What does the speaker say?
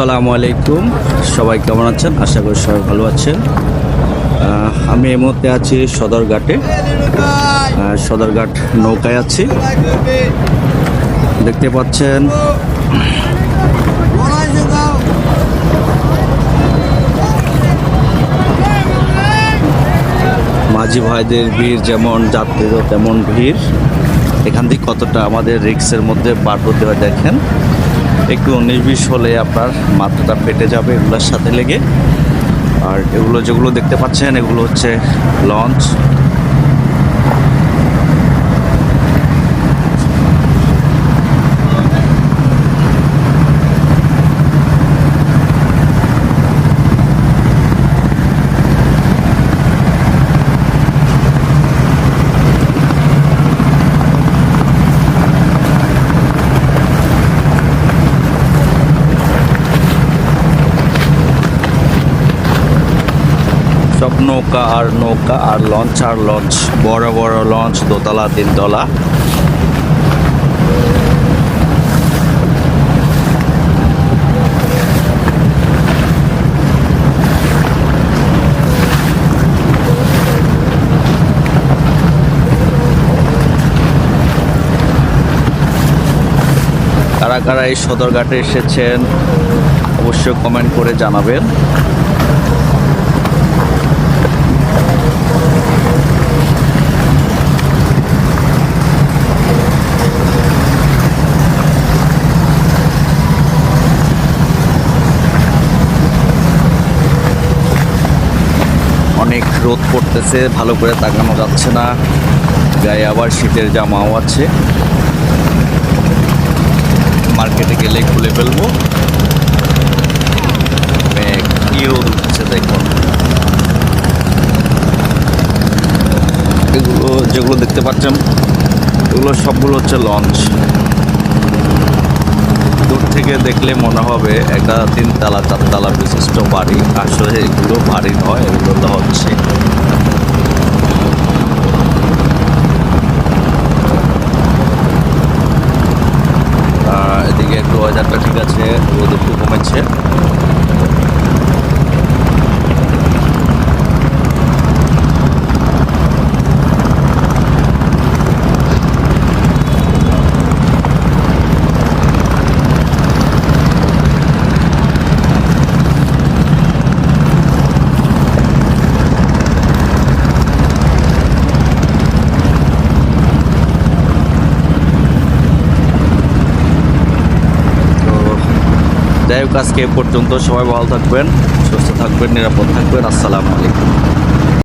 আসসালামু আলাইকুম। সবাই কেমন আছেন? আশা করি সবাই ভালো আছেন। আমি এই মুহূর্তে আছি সদরঘাটে। সদরঘাট নৌকায় আছি। দেখতে পাচ্ছেন। মাঝি ভাইদের ভিড় যেমন যাত্রীরও তেমন ভিড়। এখান থেকে কতটা আমাদের রিক্সের মধ্যে পার হতে হয় দেখেন। একটু উনিশ বিশ হলে আপনার মাথাটা ফেটে যাবে এগুলোর সাথে লেগে। আর এগুলো যেগুলো দেখতে পাচ্ছেন, এগুলো হচ্ছে লঞ্চ। সব নৌকা আর নৌকা আর লঞ্চ আর লঞ্চ বড় বড় লঞ্চ দোতলা, তিনতলা। কারা কারা এই সদরঘাটে এসেছেন, অবশ্যই কমেন্ট করে জানাবেন। অনেক রোদ পড়তেছে, ভালো করে তাকানো যাচ্ছে না। গায়ে আবার শীতের জামাও আছে। মার্কেটে গেলে খুলে ফেলব। কি রোদ উঠছে দেখুন। এগুলো যেগুলো দেখতে পাচ্ছেন, এগুলো সবগুলো হচ্ছে লঞ্চ। থেকে দেখলে মনে হবে একটা তিনতলা, চারতলা বিশিষ্ট বাড়ি। আসলে এগুলো বাড়ি নয়, এগুলো হচ্ছে আহ, এদিকে একটু ওয়েদারটা ঠিক আছে রোদ একটু কমেছে তো যাই হোক আজকে পর্যন্ত সবাই ভালো থাকবেন সুস্থ থাকবেন নিরাপদ থাকবেন। আসসালামু আলাইকুম।